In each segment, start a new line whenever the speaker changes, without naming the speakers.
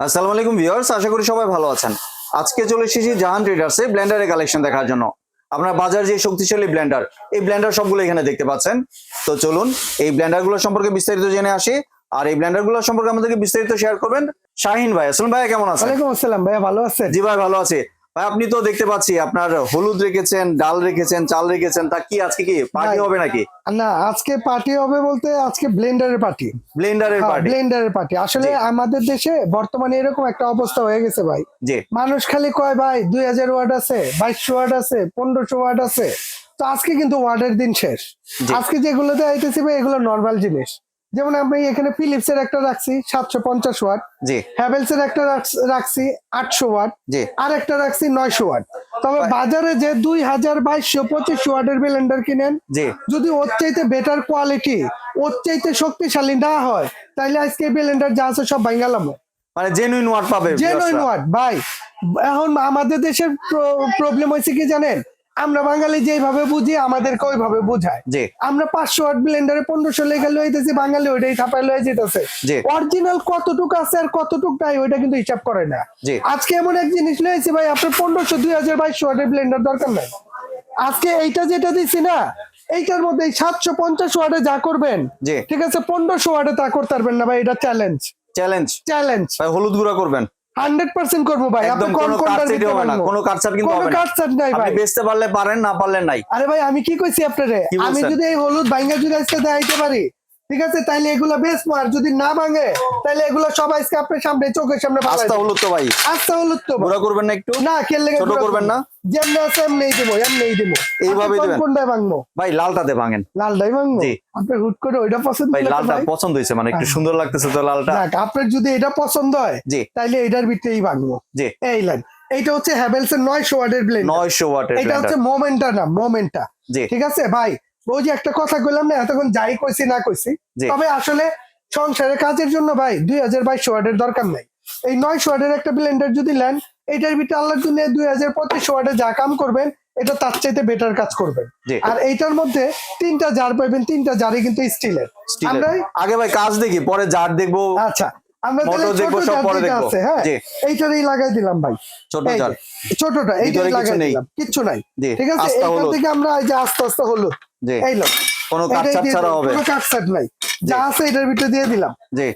আসসালামু আলাইকুম ভিউয়ার্স আশা করি সবাই ভালো আছেন। আজকে চলে এসেছি জাহান ট্রেডার্সে ব্লেন্ডারের কালেকশন দেখার জন্য। আপনার বাজার যে শক্তিশালী ব্লেন্ডার এই ব্লেন্ডার সবগুলো এখানে দেখতে পাচ্ছেন। তো চলুন এই ব্লেন্ডারগুলো সম্পর্কে বিস্তারিত জেনে আসি। আর এই ব্লেন্ডারগুলো সম্পর্কে আমাদেরকে বিস্তারিত শেয়ার করবেন শাহিন ভাই। আসলাম ভাই কেমন আছেন?
ওয়ালাইকুম আসসালাম ভাইয়া ভালো আছে
জি ভাই ভালো আছে। ভাই আপনি তো দেখতে পাচ্ছি আপনার হলুদ রেখেছেন ডাল রেখেছেন চাল রেখেছেন তা কি আজকে কি পার্টি হবে নাকি?
না আজকে পার্টি হবে বলতে আজকে ব্লেন্ডারের পার্টি
ব্লেন্ডারের পার্টি
ব্লেন্ডারের পার্টি আসলে আমাদের দেশে বর্তমানে এরকম একটা অবস্থা হয়ে গেছে ভাই।
জি।
মানুষ খালি কয় ভাই দুই হাজার ওয়ার্ড আছে বাইশশো ওয়ার্ড আছে পনেরোশো ওয়ার্ড আছে। তো আজকে কিন্তু ওয়ার্ডের দিন শেষ। আজকে যেগুলোতে আইতেছি ভাই এগুলো নর্মাল জিনিস। যেমন আমি এখানে ফিলিপস এর একটা রাখছি সাতশো পঞ্চাশ ওয়াট।
জি।
হ্যাভেলস এর একটা রাখ- রাখছি আটশো ওয়াট।
জি।
আর একটা রাখছি নয়শো ওয়াট। তবে বাজারে যে দুই হাজার বাইশশো পঁচিশশো ওয়াটের ব্লেন্ডার কিনেন
জি।
যদি ওর চাইতে বেটার কোয়ালিটি ওর চাইতে শক্তিশালী না হয় তাহলে আজকে ব্লেন্ডার যা আছে সব ভাঙ্গালাম
মানে জেনুইন ওয়াট পাবে
জেনুইন। ওয়াট ভাই। এখন আমাদের দেশের প্রবলেম হয়েছে কি জানেন? আমরা বাঙালি যেভাবে বুঝি আমাদেরকে ওইভাবে বুঝায়।
জি।
আমরা পাঁচশো ওয়াট ব্লেন্ডারে পনেরোশো লেগে লইতেছি বাঙালি ওইটাই থাপায় লয়ে যেতেছে। অরিজিনাল কতটুকু আছে আর কতটুকু নাই ওইটা কিন্তু হিসাব করে না। আজকে এমন এক জিনিস লয়েছি ভাই আপনার পনেরোশো দুই হাজার বাইশশো ওয়াটের ব্লেন্ডার দরকার নাই। আজকে এইটা যেটা দিছি না এইটার মধ্যে সাতশো পঞ্চাশ ওয়াটে যা করবেন ঠিক আছে পনেরোশো ওয়াটে তা করতে পারবেন না ভাই এটা চ্যালেঞ্জ
চ্যালেঞ্জ
চ্যালেঞ্জ
ভাই হলুদ গুঁড়া করবেন।
হান্ড্রেড পার্সেন্ট করব ভাই। আপনি কোন
কোনো কাটছাট কিন্তু
কোনো কাটছাট নাই ভাই।
বেচতে পারলে পারেন না পারলে নাই।
আরে ভাই আমি কি কইছি আপনারে? আমি যদি এই হলুদ বাইঙ্গা যদি আসতে দেখাইতে পারি। ঠিক আছে? তাইলে এগুলো বেশ আর যদি না ভাঙে তাইলে এগুলো সব আজকে আপনার সামনে চোখের সামনে
আস্তা
দেব।
হলুদ তো ভাই।
আস্তে হলুদ তো।
গুঁড়া করবেন না একটু?
না কেলে
ছোট করবেন না?
যেমনি আছে এমনিই দেবো এমনিই দেবো। আপনি কোন
দেবেন?
কোনটায় ভাঙবো?
ভাই লালটাতে ভাঙেন।
লালটাই ভাঙবো?
জি।
আপনার হুট করে ওইটা পছন্দ
ভাই লালটা পছন্দ হয়েছে মানে একটু
হ্যাঁ।
সুন্দর লাগতেছে তো লালটা।
আপনার যদি এটা পছন্দ হয়
জি।
তাইলে এটার ভিতরেই ভাঙবো।
জি।
এই লাইন। এইটা হচ্ছে হ্যাভেলস এর নয়শো ওয়ার্ডের ব্লেন্ড
নয়শো ওয়াটের
এটা হচ্ছে মোমেন্টটা না মোমেন্টটা
জি।
ঠিক আছে? ভাই ওই যে একটা কথা কইলাম না এতক্ষণ যাই কইছি না কইছি। তবে আসলে সংসারের কাজের জন্য ভাই দুই হাজার বাইশ ওয়ার্ডের দরকার নাই। এই নয় ওয়ার্ডের একটা ব্লেন্ডার যদি নেন এটার ভিতরে আল্লাহর জন্য দুই হাজার পঁচিশ ওয়ার্ডে যা কাম করবেন এটা তার চাইতে বেটার কাজ করবেন। আর এইটার মধ্যে তিনটা জার পাইবেন তিনটা জারই কিন্তু স্টিলের আমরা
আগে ভাই কাজ দেখি পরে জার দেখব
আচ্ছা আমরা তাহলে ছোট
দেখব, সব পরে দেখব।
হ্যাঁ? এইটারই লাগাই দিলাম ভাই।
ছোট
এই যে,
জার
ছোটটা এইটাই লাগাই দিলাম কিচ্ছু নাই। ঠিক আছে?
আস্তা
থেকে আমরা এই যে আস্তে আস্তে হলুদ।
জি
এই লোক
কোনো ছাড়া হবে।
কোনো কাটছাট নাই। যা আছে এটার ভিতরে দিয়ে দিলাম।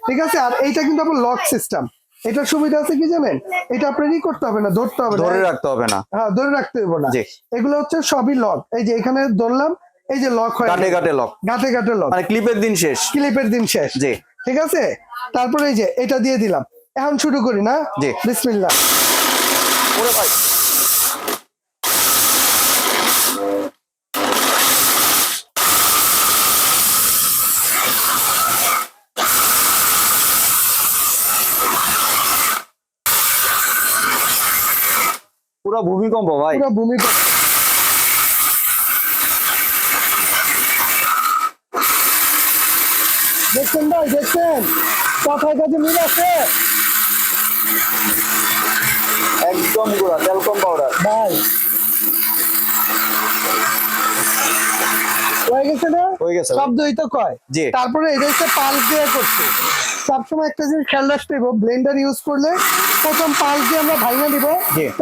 ঠিক আছে? আর এইটা কিন্তু আপনার লক সিস্টেম এটা সুবিধা আছে কি জানেন? এটা আপনার ই করতে হবে না ধরতে হবে না।
ধরে রাখতে হবে না।
হ্যাঁ ধরে রাখতে হবে না। এগুলো হচ্ছে সবই লক এই যে এখানে ধরলাম এই যে লক হয়
কাটে কাটে লক
গাঁটে গাঁটে লক
মানে ক্লিপের দিন শেষ।
ক্লিপের দিন শেষ।
জি।
ঠিক আছে? তারপরে এই যে এটা দিয়ে দিলাম। এখন শুরু করি না?
জি।
বিসমিল্লাহ।
ওরে ভাই। পুরো ভূমিকম্প ভাই।
পুরো ভূমিকা দেখছেন ভাই দেখছেন? কথার কাছে মিল আছে?
একদম গুঁড়া টেলকম পাউডার
ভাই। হয়ে গেছে না?
হয়ে গেছে।
শব্দই তো কয়?
জি।
তারপরে এটা হচ্ছে পালস দিয়ে করছে। সবসময় একটা জিনিস খেয়াল রাখতে হবে ব্লেন্ডার ইউজ করলে প্রথম পালস দিয়ে আমরা ভাঙা দিব।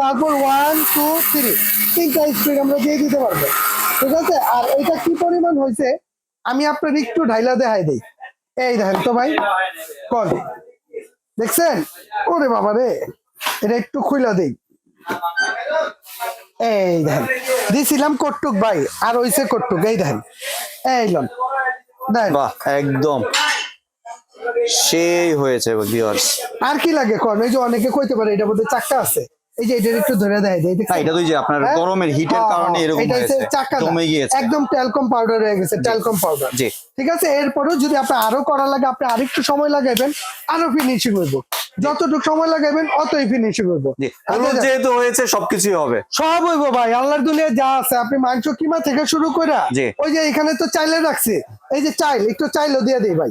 তারপর ওয়ান টু থ্রি তিনটা স্পিড আমরা দিয়ে দিতে পারব। ঠিক আছে? আর এটা কি পরিমাণ হয়েছে? আমি আপনার একটু ঢাইলা দেখাই দিই। এই দেখেন তো ভাই কল। দেখছেন? ওরে বাবা রে এটা একটু খুইলা দেই। এই দেখেন দিছিলাম কটুক ভাই আর ওইসে কটুক এই দেখেন। এই লন দেখেন
একদম। সেই হয়েছে ভিউয়ার্স
আর কি লাগে কর্ম এই যে অনেকে কইতে পারে এটা বোধহয় চাক্কা আছে। এই যে এটা একটু ধরে দেয় দেয়
না এটা তো যে আপনার
হ্যাঁ?
গরমের হিটের কারণে এরকম হয়েছে জমে গিয়েছে।
একদম ট্যালকম পাউডার হয়ে গেছে ট্যালকম পাউডার
জি।
ঠিক আছে? এরপরেও যদি আপনি আরও করা লাগে আপনি আরেকটু সময় লাগাইবেন আরও ফিনিশিং হইব। যতটুকু সময় লাগাবেন অতই ফিনিশিং হইব।
জি। হলুদ যেহেতু হয়েছে সবকিছুই হবে।
সব হইব ভাই আল্লাহর দুনিয়া যা আছে। আপনি মাংস কিমা থেকে শুরু করে ওই যে এখানে তো চাইলে রাখছি। এই যে চাইল একটু চাইলও দিয়ে দিই ভাই।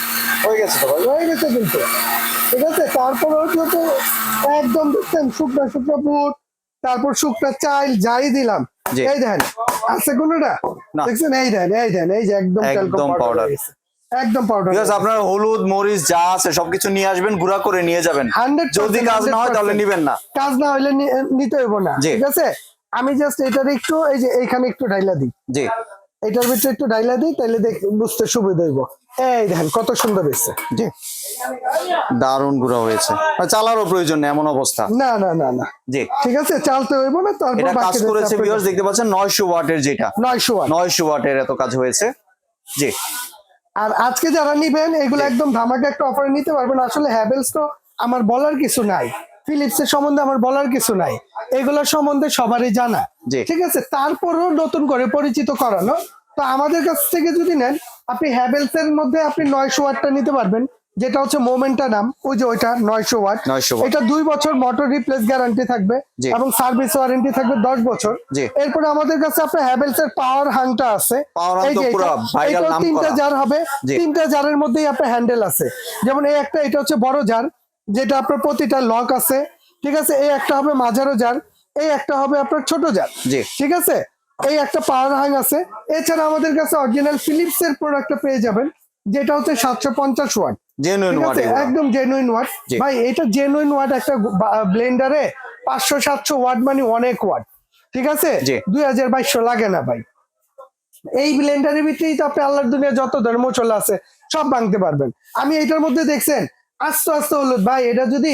হয়ে
গেছে তো ভাই?
হয়ে গেছে কিন্তু। ঠিক আছে? তারপর একদম দেখছেন শুকনা শুকনা বুট তারপর শুকনা যাই দিলাম। এই দেন আছে কোনটা? দেখছেন? এই দেন এই দেন এই যে একদম
একদম
পাউডার
আপনার হলুদ মরিচ যা আছে সবকিছু নিয়ে আসবেন গুঁড়া করে নিয়ে যাবেন।
100%
যদি কাজ না হয় তাহলে নিবেন না।
কাজ না হইলে নি- নিতে হইব না। ঠিক আছে? আমি জাস্ট এটার একটু এই যে এইখানে একটু ঢাইলা দিই।
জি।
এটার ভিতরে একটু ঢাইলা দিই তাহলে দেখ বুঝতে সুবিধা হইব। এই দেখেন কত সুন্দর হয়েছে।
জি। দারুণ গুঁড়া হয়েছে। আর চালারও প্রয়োজন নেই এমন অবস্থা।
না না না না।
জি।
ঠিক আছে চালতে হইব না তারপর
এটা কাজ করেছে ভিউয়ার্স দেখতে পাচ্ছেন নয়শো ওয়াটের যেটা।
নয়শো ওয়াট।
নয়শো ওয়াটের এত কাজ হয়েছে। জি।
আর আজকে যারা নিবেন এগুলো একদম ধামাকা একটা অফারে নিতে পারবেন। আসলে হ্যাভেলস তো আমার বলার কিছু নাই। ফিলিপস এর সম্বন্ধে আমার বলার কিছু নাই। এগুলোর সম্বন্ধে সবারই জানা। ঠিক আছে? তারপরও নতুন করে পরিচিত করানো। তো আমাদের কাছ থেকে যদি নেন আপনি হ্যাভেলস এর মধ্যে আপনি নয়শো ওয়াটটা নিতে পারবেন। যেটা হচ্ছে মোমেন্টা নাম। ওই যে ওইটা নয়শো ওয়াট।
900
এটা দুই বছর মোটর রিপ্লেস গ্যারান্টি থাকবে এবং সার্ভিস ওয়ারেন্টি থাকবে দশ বছর। এরপরে আমাদের কাছে আপনার হ্যাভেলস এর পাওয়ার হাংটা আছে। এই যে তিনটা। জার হবে। তিনটা জারের মধ্যেই আপনার হ্যান্ডেল আছে। যেমন এই একটা এটা হচ্ছে বড় জার যেটা আপনার প্রতিটা লক আছে ঠিক আছে? এই একটা হবে মাঝারো জার এই একটা হবে আপনার ছোট জার। ঠিক আছে? এই একটা পাওয়ার হাং আছে। এছাড়া আমাদের কাছে অরিজিনাল ফিলিপস এর প্রোডাক্টটা পেয়ে যাবেন যেটা হচ্ছে সাতশো পঞ্চাশ ওয়াট
জেনুইন ওয়াট
একদম জেনুইন ওয়াট ভাই এটা জেনুইন ওয়াট একটা ব্লেন্ডারে পাঁচশো সাতশো ওয়াট মানে অনেক ওয়াট ঠিক আছে। দুই হাজার বাইশশো লাগে না ভাই। এই ব্লেন্ডারের ভিতরেই তো আপনি আল্লাহর দুনিয়া যত ধর্ম চলে আছে সব ভাঙতে পারবেন। আমি এটার মধ্যে দেখছেন আস্তে আস্তে হলুদ। ভাই এটা যদি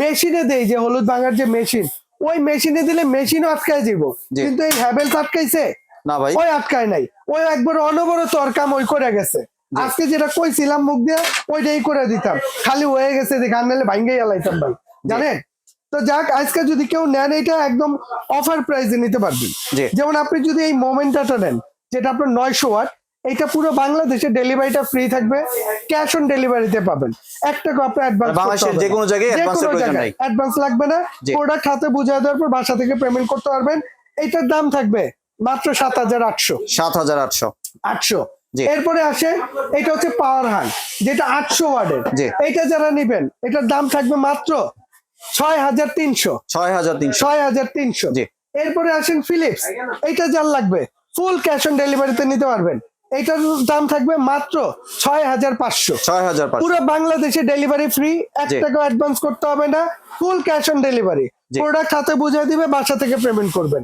মেশিনে দেই যে হলুদ ভাঙার যে মেশিন ওই মেশিনে দিলে মেশিনও আটকায় যাব কিন্তু এই হ্যাভেলস আটকাইছে?
না ভাই।
ওই আটকায় নাই। ওই একবার অনবরত ওর কাম ওই করে গেছে। আজকে যেটা কইছিলাম মুখ দিয়ে ওইটাই করে দিতাম। খালি হয়ে গেছে যে গান নালে ভাঙ্গে এলাইতাম ভাই। জানেন? তো যাক আজকে যদি কেউ নেন এটা একদম অফার প্রাইসে নিতে পারবেন। যেমন আপনি যদি এই মোমেন্টাটা নেন যেটা আপনার নয়শো ওয়াট এটা পুরো বাংলাদেশে ডেলিভারিটা ফ্রি থাকবে। ক্যাশ অন ডেলিভারিতে পাবেন। এক টাকা আপনার অ্যাডভান্স
বাংলাদেশের যে কোনো জায়গায়।
অ্যাডভান্স লাগবে না। প্রোডাক্ট হাতে বুঝাই দেওয়ার পর বাসা থেকে পেমেন্ট করতে পারবেন। এটার দাম থাকবে মাত্র সাত হাজার আটশো।
সাত হাজার আটশো।
আটশো। এরপরে আসে এটা হচ্ছে পাওয়ার হান যেটা আটশো ওয়ার্ডের। এটা যারা নিবেন এটার দাম থাকবে মাত্র ছয় হাজার তিনশো।
ছয় হাজার তিনশো।
ছয় হাজার তিনশো। এরপরে আসেন ফিলিপস এটা যার লাগবে ফুল ক্যাশ অন ডেলিভারিতে নিতে পারবেন। এটার দাম থাকবে মাত্র ছয় হাজার পাঁচশো।
ছয় হাজার
পুরো বাংলাদেশে ডেলিভারি ফ্রি এক টাকা অ্যাডভান্স করতে হবে না full cash on delivery product হাতে বুঝে দিবে বাসা থেকে পেমেন্ট করবেন।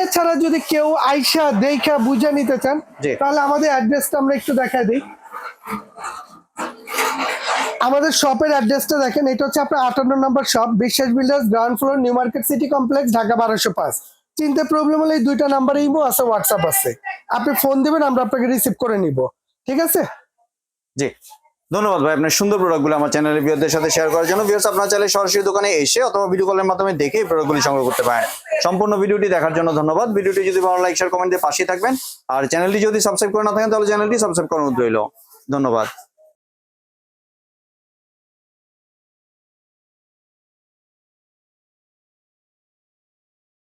এছাড়া যদি কেউ আইসা দেখা বুঝে নিতে চান তাহলে আমাদের অ্যাড্রেসটা আমরা একটু দেখাই দিই। আমাদের শপের অ্যাড্রেসটা দেখেন এটা হচ্ছে আপনার আটান্ন number shop Biswas builders ground floor new market city complex Dhaka বারোশো পাঁচ। চিনতে প্রবলেম হলে এই দুইটা নাম্বার ইমো আছে হোয়াটসঅ্যাপ আছে। আপনি ফোন দিবেন, আমরা আপনাকে রিসিভ করে নিব। ঠিক আছে?
জি। ধন্যবাদ ভাই, আপনার সুন্দর প্রোডাক্টগুলো আমার চ্যানেলের ভিউয়ারদের সাথে শেয়ার করার জন্য। ভিউয়ার্স আপনার চাইলে সরাসরি দোকানে এসে অথবা ভিডিও কলের মাধ্যমে দেখে এই প্রোডাক্টগুলি সংগ্রহ করতে পারেন। সম্পূর্ণ ভিডিওটি দেখার জন্য ধন্যবাদ। ভিডিওটি যদি ভালো লাইক শেয়ার কমেন্ট পাশে থাকবেন। আর চ্যানেলটি যদি সাবস্ক্রাইব করে না থাকেন, তাহলে চ্যানেলটি সাবস্ক্রাইব অনুরোধ রইল। ধন্যবাদ।